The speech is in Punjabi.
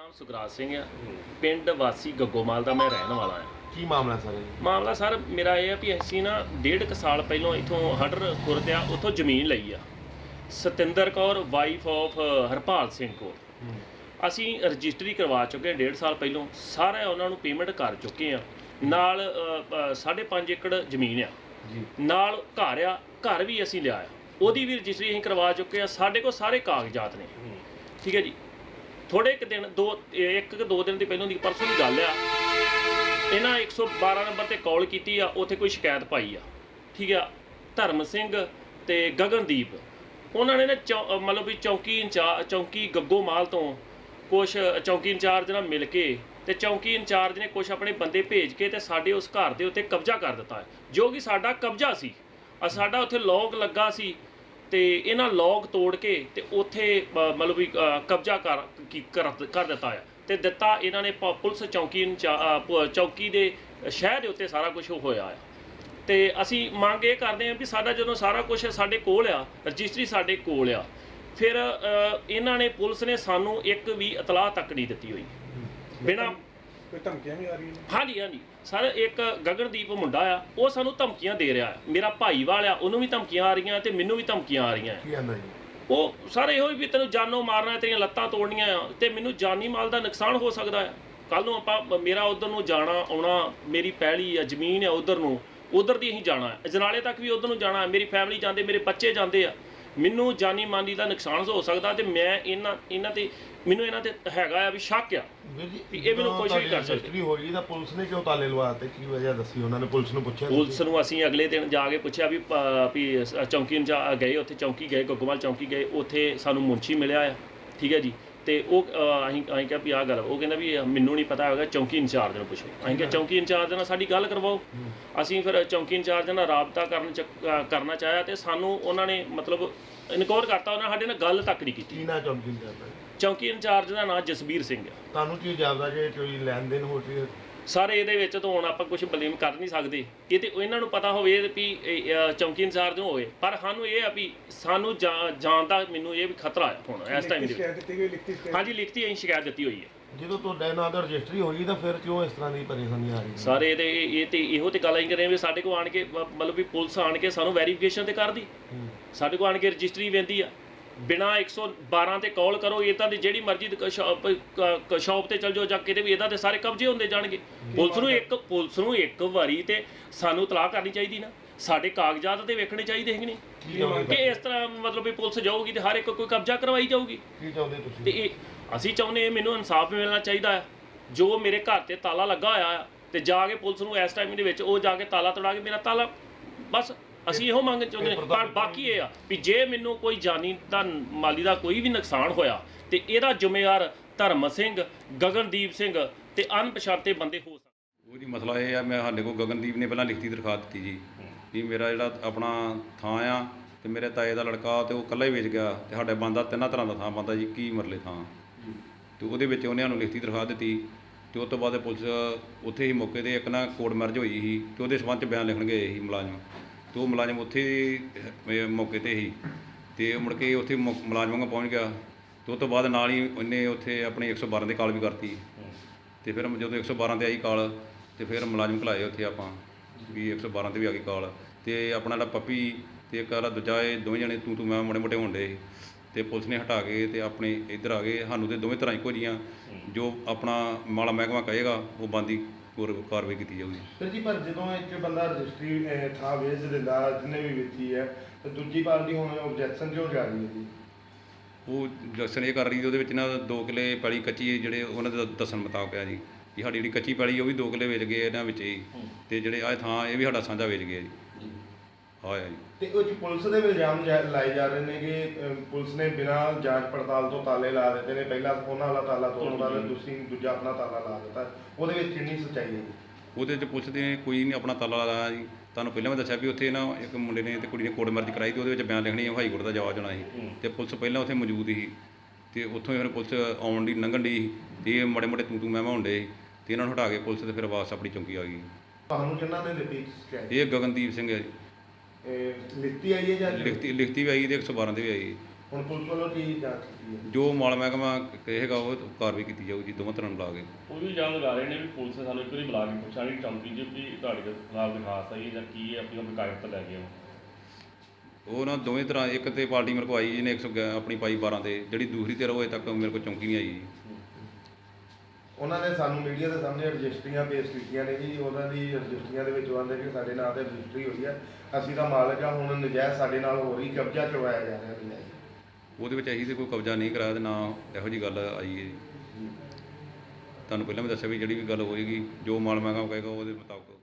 ਨਾਮ ਸੁਖਰਾਜ ਸਿੰਘ ਆ। ਪਿੰਡ ਵਾਸੀ ਗੱਗੋਮਾਲ ਦਾ ਮੈਂ ਰਹਿਣ ਵਾਲਾ ਆ ਕੀ ਮਾਮਲਾ ਸਰ? ਮਾਮਲਾ ਸਰ ਮੇਰਾ ਇਹ ਆ ਵੀ ਅਸੀਂ ਨਾ ਡੇਢ ਕੁ ਸਾਲ ਪਹਿਲਾਂ ਇਥੋਂ ਹੜਰ ਖੁਰਦ ਆ ਉਥੋਂ ਜ਼ਮੀਨ ਲਈ ਆ। ਸਤਿੰਦਰ ਕੌਰ ਵਾਈਫ ਆਫ ਹਰਪਾਲ ਸਿੰਘ ਕੋਲ। ਅਸੀਂ ਰਜਿਸਟਰੀ ਕਰਵਾ ਚੁੱਕੇ ਹਾਂ ਡੇਢ ਸਾਲ ਪਹਿਲਾਂ। ਸਾਰਾ ਉਹਨਾਂ ਨੂੰ ਪੇਮੈਂਟ ਕਰ ਚੁੱਕੇ ਆ ਨਾਲ 5.5 ਏਕੜ ਜ਼ਮੀਨ ਆ। ਨਾਲ ਘਰ ਆ ਘਰ ਵੀ ਅਸੀਂ ਲਿਆ ਆ ਉਹਦੀ ਵੀ ਰਜਿਸਟਰੀ ਅਸੀਂ ਕਰਵਾ ਚੁੱਕੇ ਆ ਸਾਡੇ ਕੋਲ ਸਾਰੇ ਕਾਗਜ਼ਾਤ ਨੇ। ਠੀਕ ਹੈ ਜੀ। ਥੋੜੇ ਇੱਕ ਦਿਨ, ਦੋ, ਇੱਕ ਕਿ ਦੋ ਦਿਨ ਦੀ ਪਹਿਲਾਂ ਦੀ ਪਰਸੋਂ ਦੀ ਗੱਲ ਆ। ਇਹਨਾਂ 112 ਨੰਬਰ ਤੇ ਕਾਲ ਕੀਤੀ ਆ, ਉੱਥੇ ਕੋਈ ਸ਼ਿਕਾਇਤ ਪਾਈ ਆ। ਠੀਕ ਆ, ਧਰਮ ਸਿੰਘ ਤੇ ਗਗਨਦੀਪ। ਉਹਨਾਂ ਨੇ ਨਾ ਚੌ- ਮਤਲਬ ਵੀ ਚੌਕੀ ਇੰਚਾਰਜ ਗੱਗੋ ਮਾਲ ਤੋਂ ਕੁਛ, ਚੌਕੀ ਇੰਚਾਰਜ ਨਾਲ ਮਿਲ ਕੇ ਤੇ ਚੌਕੀ ਇੰਚਾਰਜ ਨੇ ਕੁਝ ਆਪਣੇ ਬੰਦੇ ਭੇਜ ਕੇ ਤੇ ਸਾਡੇ ਉਸ ਘਰ ਦੇ ਉੱਤੇ ਕਬਜ਼ਾ ਕਰ ਦਿੱਤਾ। ਜੋ ਕਿ ਸਾਡਾ ਕਬਜ਼ਾ ਸੀ ਆ ਸਾਡਾ ਉੱਥੇ ਲੋਕ ਲੱਗਾ ਸੀ ਤੇ ਇਹਨਾਂ ਲੋਕ ਤੋੜ ਕੇ ਤੇ ਉੱਥੇ ਮਤਲਬ ਵੀ ਕਬਜ਼ਾ ਕਰ ਕੀ- ਕਰ ਦਿੱਤਾ ਹੈ ਤੇ ਦਿੱਤਾ ਇਹਨਾਂ ਨੇ ਪੁਲਿਸ ਚੌਕੀ ਚੌਕੀ ਦੇ ਸ਼ਹਿਰ ਦੇ ਉੱਤੇ ਸਾਰਾ ਕੁਝ ਹੋਇਆ ਹੈ ਤੇ ਅਸੀਂ ਮੰਗ ਇਹ ਕਰਦੇ ਹਾਂ ਵੀ ਸਾਡਾ ਜਦੋਂ ਸਾਰਾ ਕੁਝ ਸਾਡੇ ਕੋਲ ਆ ਰਜਿਸਟਰੀ ਸਾਡੇ ਕੋਲ ਆ ਫਿਰ ਇਹਨਾਂ ਨੇ ਪੁਲਿਸ ਨੇ ਸਾਨੂੰ ਇੱਕ ਵੀ ਇਤਲਾਹ ਤੱਕ ਨਹੀਂ ਦਿੱਤੀ ਹੋਈ। ਬਿਨਾਂ ਕੋਈ ਧਮਕੀਆਂ ਵੀ ਆ ਰਹੀਆਂ ਨੇ? ਹਾਂਜੀ ਹਾਂਜੀ। ਸਰ ਇੱਕ ਗਗਨਦੀਪ ਮੁੰਡਾ ਆ ਉਹ ਸਾਨੂੰ ਧਮਕੀਆਂ ਦੇ ਰਿਹਾ ਹੈ। ਮੇਰਾ ਭਾਈ ਵਾਲਿਆ ਉਹਨੂੰ ਵੀ ਧਮਕੀਆਂ ਆ ਰਹੀਆਂ ਤੇ ਮੈਨੂੰ ਵੀ ਧਮਕੀਆਂ ਆ ਰਹੀਆਂ ਹੈ। ਕੀ ਆਂਦਾ ਜੀ? ਉਹ ਸਾਰੇ ਇਹੋ ਹੀ ਵੀ ਤੈਨੂੰ ਜਾਨੋਂ ਮਾਰਨਾ ਹੈ, ਤੇਰੀਆਂ ਲੱਤਾਂ ਤੋੜਨੀਆਂ ਆ ਤੇ ਮੈਨੂੰ ਜਾਨੀ ਮਾਲ ਦਾ ਨੁਕਸਾਨ ਹੋ ਸਕਦਾ ਹੈ। ਕੱਲ ਨੂੰ ਆਪਾਂ ਮੇਰਾ ਉਧਰ ਨੂੰ ਜਾਣਾ ਆਉਣਾ ਮੇਰੀ ਪੈਲੀ ਆ ਜ਼ਮੀਨ ਆ ਉਧਰ ਨੂੰ ਉਧਰ ਦੀ ਅਸੀਂ ਜਾਣਾ ਹੈ। ਅਜਨਾਲੇ ਤੱਕ ਵੀ ਉਧਰ ਨੂੰ ਜਾਣਾ ਹੈ। ਮੇਰੀ ਫੈਮਿਲੀ ਜਾਂਦੇ ਮੇਰੇ ਬੱਚੇ ਜਾਂਦੇ ਆ। ਮੈਨੂੰ ਜਾਨੀ ਮਾਲੀ ਦਾ ਨੁਕਸਾਨ ਹੋ ਸਕਦਾ ਤੇ ਮੈਂ ਇਹਨਾਂ ਇਹਨਾਂ ਤੇ ਮੈਨੂੰ ਇਹਨਾਂ ਤੇ ਹੈਗਾ ਆ ਵੀ ਸ਼ੱਕ ਆ ਵੀ ਇਹ ਮੈਨੂੰ ਕੁਛ ਵੀ ਕਰ ਸਕਦੇ। ਰਜਿਸਟਰੀ ਹੋਈ ਤਾਂ ਪੁਲਿਸ ਨੇ ਕਿਉਂ ਤਾਲੇ ਲਵਾਤੇ ਕੀ ਵਜ੍ਹਾ ਦੱਸੀ ਉਹਨਾਂ ਨੇ? ਪੁਲਿਸ ਨੂੰ ਪੁੱਛਿਆ ਪੁਲਿਸ ਨੂੰ ਅਸੀਂ ਅਗਲੇ ਦਿਨ ਜਾ ਕੇ ਪੁੱਛਿਆ ਵੀ ਵੀ ਚੌਂਕੀ ਨੂੰ ਗਏ ਉੱਥੇ ਚੌਂਕੀ ਗਏ ਗੱਗੋਵਾਲ ਚੌਂਕੀ ਗਏ ਉੱਥੇ ਸਾਨੂੰ ਮੁੰਸ਼ੀ ਮਿਲਿਆ ਆ। ਠੀਕ ਹੈ ਜੀ? ਤੇ ਉਹ ਅਸੀਂ ਅਸੀਂ ਕਿਹਾ ਵੀ ਆਹ ਗੱਲ ਉਹ ਕਹਿੰਦਾ ਵੀ ਮੈਨੂੰ ਨਹੀਂ ਪਤਾ ਹੈਗਾ ਚੌਂਕੀ ਇੰਚਾਰਜ ਨੂੰ ਪੁੱਛੋ। ਅਸੀਂ ਕਿਹਾ ਚੌਂਕੀ ਇੰਚਾਰਜ ਨਾਲ ਸਾਡੀ ਗੱਲ ਕਰਵਾਓ। ਅਸੀਂ ਫਿਰ ਚੌਂਕੀ ਇੰਚਾਰਜ ਨਾਲ ਰਾਬਤਾ ਕਰਨ ਕਰਨਾ ਚਾਹਿਆ ਤੇ ਸਾਨੂੰ ਉਹਨਾਂ ਨੇ ਮਤਲਬ ਇਨਕੋਰ ਕਰਤਾ ਉਹਨਾਂ ਸਾਡੇ ਨਾਲ ਗੱਲ ਤੱਕ ਨਹੀਂ ਕੀਤੀ। ਕੀ ਨਾ ਚੌਂਕੀ ਜਾਂਦਾ ਚੌਂਕੀ ਇੰਚਾਰਜ ਦਾ ਨਾਮ ਜਸਬੀਰ ਸਿੰਘ ਆ। ਤੁਹਾਨੂੰ ਕੀ ਜਾਪਦਾ ਜੇ ਕੋਈ ਲੈਣ ਦੇਣ ਹੋ ਰਹੀ ਹੈ ਸਾਰੇ ਇਹਦੇ ਵਿੱਚ ਤਾਂ ਹੁਣ ਆਪਾਂ ਕੁਝ ਬਲੇਮ ਕਰ ਨਹੀਂ ਸਕਦੇ। ਇਹ ਤੇ ਇਹਨਾਂ ਨੂੰ ਪਤਾ ਹੋਵੇ ਵੀ ਚੌਂਕੀ ਇੰਚਾਰਜ ਨੂੰ ਹੋਵੇ। ਪਰ ਸਾਨੂੰ ਇਹ ਆ ਵੀ ਸਾਨੂੰ ਜਾ- ਜਾਣ ਦਾ ਮੈਨੂੰ ਇਹ ਵੀ ਖਤਰਾ ਹੈ ਹੁਣ ਇਸ ਟਾਈਮ ਦੇ ਗਈ ਹਾਂਜੀ ਲਿਖਤੀ ਅਸੀਂ ਸ਼ਿਕਾਇਤ ਦਿੱਤੀ ਹੋਈ ਹੈ। ਜਦੋਂ ਤੁਹਾਡੇ ਨਾਂ ਦਾ ਰਜਿਸਟਰੀ ਹੋਈ ਤਾਂ ਫਿਰ ਕਿਉਂ ਇਸ ਤਰ੍ਹਾਂ ਦੀ ਪਰੇਸ਼ਾਨੀ ਆ ਰਹੀ ਹੈ? ਸਾਰੇ ਇਹਦੇ ਇਹ ਇਹ ਤੇ ਇਹੋ ਤੇ ਗੱਲ ਅਸੀਂ ਕਰੇ ਵੀ ਸਾਡੇ ਕੋਲ ਆਣ ਕੇ ਮਤਲਬ ਵੀ ਪੁਲਿਸ ਆਣ ਕੇ ਸਾਨੂੰ ਵੈਰੀਫਿਕੇਸ਼ਨ ਤੇ ਕਰਦੀ। ਹੂੰ। ਸਾਡੇ ਕੋਲ ਆਣ ਕੇ ਰਜਿਸਟਰੀ ਵੇਂਦੀ ਆ। ਬਿਨਾ 112 ਤੇ ਕਾਲ ਕਰੋ ਇਦਾਂ ਦੀ ਜਿਹੜੀ ਮਰਜ਼ੀ ਸ਼ਾਪ ਤੇ ਚਲ ਜਾਓ ਜਾਂ ਕਿਤੇ ਵੀ ਇਦਾਂ ਦੇ ਸਾਰੇ ਕਬਜ਼ੇ ਹੁੰਦੇ ਜਾਣਗੇ। ਪੁਲਿਸ ਨੂੰ ਇੱਕ ਪੁਲਿਸ ਨੂੰ ਇੱਕ ਵਾਰੀ ਤੇ ਸਾਨੂੰ ਤਲਾਹ ਕਰਨੀ ਚਾਹੀਦੀ ਨਾ। ਸਾਡੇ ਕਾਗਜ਼ਾਤ ਤੇ ਵੇਖਣੇ ਚਾਹੀਦੇ ਹੈਗੇ ਨੇ। ਕੀ ਇਸ ਤਰ੍ਹਾਂ ਮਤਲਬ ਵੀ ਪੁਲਿਸ ਜਾਊਗੀ ਤੇ ਹਰ ਇੱਕ ਕੋਈ ਕਬਜ਼ਾ ਕਰਵਾਈ ਜਾਊਗੀ। ਕੀ ਚਾਹੁੰਦੇ ਤੇ ਤੁਸੀਂ ਇਹ ਅਸੀਂ ਚਾਹੁੰਦੇ ਮੈਨੂੰ ਇਨਸਾਫ ਮਿਲਣਾ ਚਾਹੀਦਾ ਹੈ। ਜੋ ਮੇਰੇ ਘਰ ਤੇ ਤਾਲਾ ਲੱਗਾ ਹੋਇਆ ਤੇ ਜਾ ਕੇ ਪੁਲਿਸ ਨੂੰ ਇਸ ਟਾਈਮ ਦੇ ਵਿੱਚ ਉਹ ਜਾ ਕੇ ਤਾਲਾ ਤੋੜਾ ਕੇ ਮੇਰਾ ਤਾਲਾ ਬਸ। ਅਸੀਂ ਇਹੋ ਮੰਗ ਚਾਹੁੰਦੇ ਹਾਂ। ਪਰ ਬਾਕੀ ਇਹ ਆ ਵੀ ਜੇ ਮੈਨੂੰ ਕੋਈ ਜਾਨੀ ਦਾ ਮਾਲੀ ਦਾ ਕੋਈ ਵੀ ਨੁਕਸਾਨ ਹੋਇਆ ਤੇ ਇਹਦਾ ਜ਼ਿੰਮੇਵਾਰ ਧਰਮ ਸਿੰਘ ਗਗਨਦੀਪ ਸਿੰਘ ਤੇ ਅਣਪਛਾਤੇ ਬੰਦੇ ਹੋ ਸਕਦੇ। ਉਹ ਜੀ ਮਸਲਾ ਇਹ ਆ ਮੈਂ ਸਾਡੇ ਕੋਲ ਗਗਨਦੀਪ ਨੇ ਪਹਿਲਾਂ ਲਿਖਤੀ ਦਰਖਾਸਤ ਦਿੱਤੀ ਜੀ ਵੀ ਮੇਰਾ ਜਿਹੜਾ ਆਪਣਾ ਥਾਂ ਆ ਤੇ ਮੇਰੇ ਤਾਏ ਦਾ ਲੜਕਾ ਤੇ ਉਹ ਇਕੱਲਾ ਹੀ ਵੇਚ ਗਿਆ ਤੇ ਸਾਡੇ ਬੰਦਾ ਤਿੰਨਾਂ ਤਰ੍ਹਾਂ ਦਾ ਥਾਂ ਬੰਦਾ ਜੀ ਕੀ ਮਰਲੇ ਥਾਂ। ਤੇ ਉਹਦੇ ਵਿੱਚ ਉਹਨੇ ਸਾਨੂੰ ਲਿਖਤੀ ਦਰਖਾਸਤ ਦਿੱਤੀ ਤੇ ਉਸ ਤੋਂ ਬਾਅਦ ਪੁਲਿਸ ਉੱਥੇ ਹੀ ਮੌਕੇ ਤੇ ਇੱਕ ਨਾ ਕੋਰਟ ਮੈਰਿਜ ਹੋਈ ਸੀ ਤੇ ਉਹਦੇ ਸਬੰਧ ਚ ਬਿਆਨ ਲਿਖਣ ਗਏ ਸੀ ਮੁਲਾਜ਼ਮ। ਤੇ ਉਹ ਮੁਲਾਜ਼ਮ ਉੱਥੇ ਅਹ, ਮੌਕੇ ਤੇ ਹੀ। ਤੇ ਮੁੜ ਕੇ ਉੱਥੇ ਮੁ- ਮੁਲਾਜ਼ਮਾਂ ਕੋਲ ਪਹੁੰਚ ਗਿਆ। ਤੇ ਉਹ ਤੋਂ ਬਾਅਦ ਨਾਲ ਹੀ ਉਹਨੇ ਉੱਥੇ ਆਪਣੀ 112 ਦੇ ਕਾਲ ਵੀ ਕਰਤੀ। ਤੇ ਫਿਰ ਜਦੋਂ 112 ਤੇ ਆਈ ਕਾਲ ਤੇ ਫਿਰ ਮੁਲਾਜ਼ਮ ਘਲਾਏ ਉੱਥੇ ਆਪਾਂ ਵੀ 112 ਤੇ ਵੀ ਆ ਗਈ ਕਾਲ। ਤੇ ਆਪਣਾ ਜਿਹੜਾ ਪੱਪੀ ਤੇ ਇੱਕ ਵਾਲਾ ਦੂਜਾ ਇਹ ਦੋਵੇਂ ਜਣੇ ਤੂੰ ਤੂੰ ਮੈਂ ਮੋਟੇ ਮੋਟੇ ਹੁੰਦੇ ਤੇ ਪੁਲਿਸ ਨੇ ਹਟਾ ਕੇ ਤੇ ਆਪਣੇ ਇੱਧਰ ਆ ਗਏ। ਸਾਨੂੰ ਤੇ ਦੋਵੇਂ ਤਰ੍ਹਾਂ ਇੱਕੋ ਜੀਆਂ ਜੋ ਆਪਣਾ ਮਾਲਾ ਮਹਿਕਮਾ ਕਹੇਗਾ ਉਹ ਬੰਦੀ ਕਾਰਵਾਈ ਕੀਤੀ ਜਾਊਗੀ। ਫਿਰ ਜੀ ਪਰ ਜਦੋਂ ਇੱਕ ਬੰਦਾ ਰਜਿਸਟਰੀ ਅਹ, ਥਾਂ ਵੇਚ ਦਿੰਦਾ ਜਿਹਨੇ ਵੀ ਵੇਚੀ ਹੈ ਤੇ ਦੂਜੀ ਪਾਰਟੀ ਹੁਣ ਆਬਜੈਕਸ਼ਨ ਕਿਉਂ ਜਾ ਰਹੀ ਹੈ ਜੀ। ਉਹ ਜਕਸ਼ਨ ਇਹ ਕਰ ਰਹੀ ਉਹਦੇ ਵਿੱਚ ਨਾ ਦੋ ਕਿਲੇ ਪੈਲੀ ਕੱਚੀ ਜਿਹੜੇ ਉਹਨਾਂ ਦੇ ਦੱਸਣ ਮੁਤਾਬਕ ਆ ਜੀ। ਵੀ ਸਾਡੀ ਜਿਹੜੀ ਕੱਚੀ ਪੈਲੀ ਉਹ ਵੀ ਦੋ ਕਿਲੇ ਵੇਚ ਗਏ ਇਹਨਾਂ ਵਿੱਚ ਹੀ। ਤੇ ਜਿਹੜੇ ਆਹ ਥਾਂ ਇਹ ਵੀ ਸਾਡਾ ਸਾਂਝਾ ਵੇਚ ਗਏ ਜੀ। ਆਇਆ ਜੀ। ਤੇ ਉਹ ਜੀ ਪੁਲਿਸ ਦੇ ਵੀ ਇਲਜ਼ਾਮ ਜਾ- ਲਾਏ ਜਾ ਰਹੇ ਨੇ ਕਿ ਅਹ, ਪੁਲਿਸ ਨੇ ਬਿਨਾਂ ਜਾਂਚ ਪੜਤਾਲ ਤੋਂ ਤਾਲੇ ਲਾ ਦਿੱਤੇ ਨੇ। ਪਹਿਲਾਂ ਉਹਨਾਂ ਵਾਲਾ ਤਾਲਾ ਤੋੜਨ ਵਾਲਾ ਦੂਸਰੀ ਦੂਜਾ ਆਪਣਾ ਤਾਲਾ ਲਾ ਦਿੱਤਾ। ਉਹਦੇ ਵਿੱਚ ਕਿੰਨੀ ਸੱਚਾਈ ਹੈ ਜੀ? ਉਹਦੇ ਚ ਪੁੱਛਦੇ ਕੋਈ ਨਹੀਂ ਆਪਣਾ ਤਾਲਾ ਲਾਇਆ ਜੀ। ਤੁਹਾਨੂੰ ਪਹਿਲਾਂ ਮੈਂ ਦੱਸਿਆ ਵੀ ਉੱਥੇ ਨਾ ਇੱਕ ਮੁੰਡੇ ਨੇ ਤੇ ਕੁੜੀ ਨੇ ਕੋਰਟ ਮੈਰਿਜ ਕਰਾਈ ਤੇ ਉਹਦੇ ਵਿੱਚ ਬਿਆਨ ਲਿਖਣੀ ਹਾਈ ਕੋਰਟ ਦਾ ਜਵਾਬ ਦੇਣਾ ਸੀ। ਤੇ ਪੁਲਿਸ ਪਹਿਲਾਂ ਉੱਥੇ ਮੌਜੂਦ ਸੀ ਤੇ ਉੱਥੋਂ ਹੀ ਫਿਰ ਪੁਲਿਸ ਆਉਣ ਦੀ ਲੰਘਣ ਦੀ ਤੇ ਇਹ ਮੜੇ ਮੜੇ ਤੂੰ ਤੂੰ ਮੈਂ ਮੈਂ ਹੁੰਦੇ ਤੇ ਇਹਨਾਂ ਨੂੰ ਹਟਾ ਕੇ ਪੁਲਿਸ ਤੇ ਫਿਰ ਵਾਪਸ ਆਪਣੀ ਚੌਂਕੀ ਆ ਗਈ। ਤੁਹਾਨੂੰ ਕਿੰਨਾ ਨੇ ਦਿੱਤੀ ਸ਼ਿਕਾਇਤ ਇਹ ਗਗਨਦੀਪ ਸਿੰਘ ਹੈ ਜੀ। ਲਿਖਤੀ ਆਈ ਹੈ ਜਾਂ ਲਿਖਤੀ ਲਿਖਤੀ ਵੀ ਆਈ ਤੇ 112 ਤੇ ਵੀ ਆਈ ਹੁਣ ਪੁਲਿਸ ਵੱਲੋਂ ਕੀ ਜਾਂਚ ਕੀਤੀ ਹੈ? ਜੋ ਮਾਲ ਮਹਿਕਮਾ ਕਹੇਗਾ ਉਹ ਕਾਰਵਾਈ ਕੀਤੀ ਜਾਊਗੀ ਦੋਵਾਂ ਤਰ੍ਹਾਂ ਨੂੰ ਲਾ ਕੇ। ਉਹ ਵੀ ਇਲਜ਼ਾਮ ਲਗਾ ਰਹੇ ਨੇ ਵੀ ਪੁਲਿਸ ਨੇ ਸਾਨੂੰ ਇੱਕ ਵਾਰੀ ਬੁਲਾ ਕੇ ਪੁੱਛਿਆ ਨਹੀਂ ਚੌਂਕੀ ਜੀ ਵੀ ਤੁਹਾਡੇ ਦੇ ਖਿਲਾਫ ਦਰਖਾਸਤ ਆਈ ਹੈ ਜਾਂ ਕੀ ਹੈ ਆਪਣੀ ਕੋਈ ਕਾਗਜ਼ ਤਾਂ ਲੈ ਗਏ ਉਹ ਨਾ ਦੋਵੇਂ ਤਰ੍ਹਾਂ ਇੱਕ ਤੇ ਪਾਰਟੀ ਮੇਰੇ ਕੋਲ ਆਈ ਜਿਹਨੇ 111 ਆਪਣੀ ਪਾਈ 12 ਤੇ ਜਿਹੜੀ ਦੂਸਰੀ ਤੇ ਅਜੇ ਤੱਕ ਮੇਰੇ ਕੋਲ ਚੌਂਕੀ ਨਹੀਂ ਆਈ। ਜੀ ਉਹਨਾਂ ਨੇ ਸਾਨੂੰ ਮੀਡੀਆ ਦੇ ਸਾਹਮਣੇ ਰਜਿਸਟਰੀਆਂ ਪੇਸ਼ ਕੀਤੀਆਂ ਨੇ ਜੀ ਉਹਨਾਂ ਦੀ ਰਜਿਸਟਰੀਆਂ ਦੇ ਵਿੱਚ ਆਂਦੇ ਕਿ ਸਾਡੇ ਨਾਂ ਤੇ ਰਜਿਸਟਰੀ ਹੋਈ ਹੈ ਅਸੀਂ ਤਾਂ ਮਾਲਕ ਆ ਹੁਣ ਨਜਾਇਜ਼ ਸਾਡੇ ਨਾਲ ਹੋ ਰਹੀ ਕਬਜ਼ਾ ਕਰਵਾਇਆ ਜਾ ਰਿਹਾ ਨਜਾਇਜ਼ ਉਹਦੇ ਵਿੱਚ ਅਸੀਂ ਤੇ ਕੋਈ ਕਬਜ਼ਾ ਨਹੀਂ ਕਰਾਇਆ ਤੇ ਨਾ ਇਹੋ ਜੀ ਗੱਲ ਆਈ ਹੈ ਜੀ। ਤੁਹਾਨੂੰ ਪਹਿਲਾਂ ਵੀ ਦੱਸਿਆ ਵੀ ਜਿਹੜੀ ਵੀ ਗੱਲ ਹੋਏਗੀ ਜੋ ਮਾਲ ਕਹੇਗਾ ਉਹਦੇ ਮੁਤਾਬਕ